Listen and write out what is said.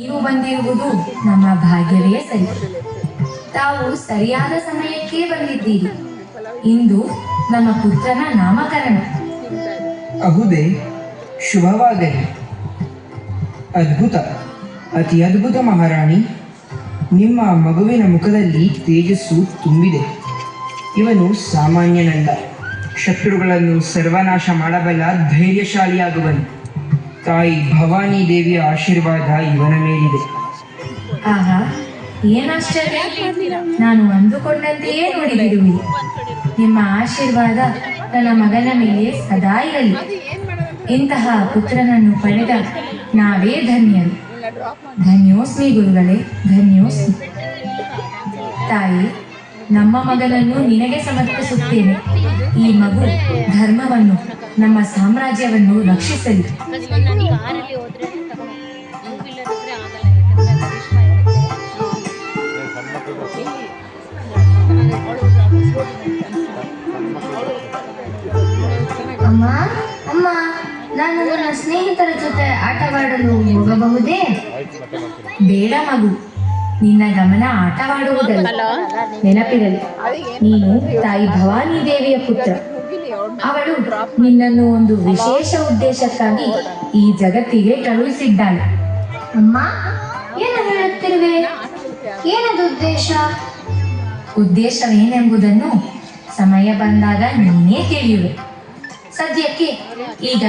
ನೀವು ಬಂದಿರುವುದು ನಮ್ಮ ಭಾಗ್ಯವೇ ಸರಿ. ತಾವು ಸರಿಯಾದ ಸಮಯಕ್ಕೆ ಬಂದಿದ್ದೀರಿ. ಇಂದು ನಮ್ಮ ಪುತ್ರನ ನಾಮಕರಣ. ಅಹುದೇ, ಶುಭವಾಗಲಿ. ಅದ್ಭುತ, ಅತಿ ಅದ್ಭುತ ಮಹಾರಾಣಿ, ನಿಮ್ಮ ಮಗುವಿನ ಮುಖದಲ್ಲಿ ತೇಜಸ್ಸು ತುಂಬಿದೆ. ಇವನು ಸಾಮಾನ್ಯನಲ್ಲ ಶತ್ರುಗಳನ್ನು ಸರ್ವನಾಶ ಮಾಡಬಲ್ಲ ಧೈರ್ಯಶಾಲಿಯಾಗುವನು. ತಾಯಿ ಭವಾನಿ ದೇವಿಯ ಆಶೀರ್ವಾದ ಇವನ ಮೇಲಿದೆ. ಆಹಾ ಏನಾಶ್ಚರ್ಯ ನಾನು ಅಂದುಕೊಂಡಂತೆಯೇ ನೋಡಿದಿರುವಿ ನಿಮ್ಮ ಆಶೀರ್ವಾದ ನನ್ನ ಮಗನ ಮೇಲೆ ಸದಾ ಇರಲಿ. ಇಂತಹ ಪುತ್ರನನ್ನು ಪಡೆದ ನಾವೇ ಧನ್ಯರು. ಧನ್ಯೋಸ್ಮಿ ಗುರುಗಳೇ, ಧನ್ಯೋಸ್ಮಿ. ತಾಯಿ ನಮ್ಮ ಮಗನನ್ನು ನಿನಗೆ ಸಮರ್ಪಿಸುತ್ತೇನೆ. ಈ ಮಗು ಧರ್ಮವನ್ನು ನಮ್ಮ ಸಾಮ್ರಾಜ್ಯವನ್ನು ರಕ್ಷಿಸಲಿ. ಅಮ್ಮ ಅಮ್ಮ ನಾನು ನನ್ನ ಸ್ನೇಹಿತರ ಜೊತೆ ಆಟವಾಡಲು ಹೋಗಬಹುದೇ? ಬೇಡ ಮಗು. ನಿನ್ನ ಗಮನ ಆಟವಾಡುವುದಲ್ಲ ನೆನಪಿರಲಿ ನೀನು ತಾಯಿ ಭವಾನಿ ದೇವಿಯ ಪುತ್ರ. ಅವಳು ನಿನ್ನನ್ನು ಒಂದು ವಿಶೇಷ ಉದ್ದೇಶಕ್ಕಾಗಿ ಈ ಜಗತ್ತಿಗೆ ಕಳುಹಿಸಿದ್ದಾಳೆ. ಅಮ್ಮ ಏನು ಹೇಳುತ್ತಿರುವೆ? ಏನದು ಉದ್ದೇಶ? ಉದ್ದೇಶವೇನೆಂಬುದನ್ನು ಸಮಯ ಬಂದಾಗ ನೀನೇ ತಿಳಿಯುವೆ ಸದ್ಯಕ್ಕೆ ಈಗ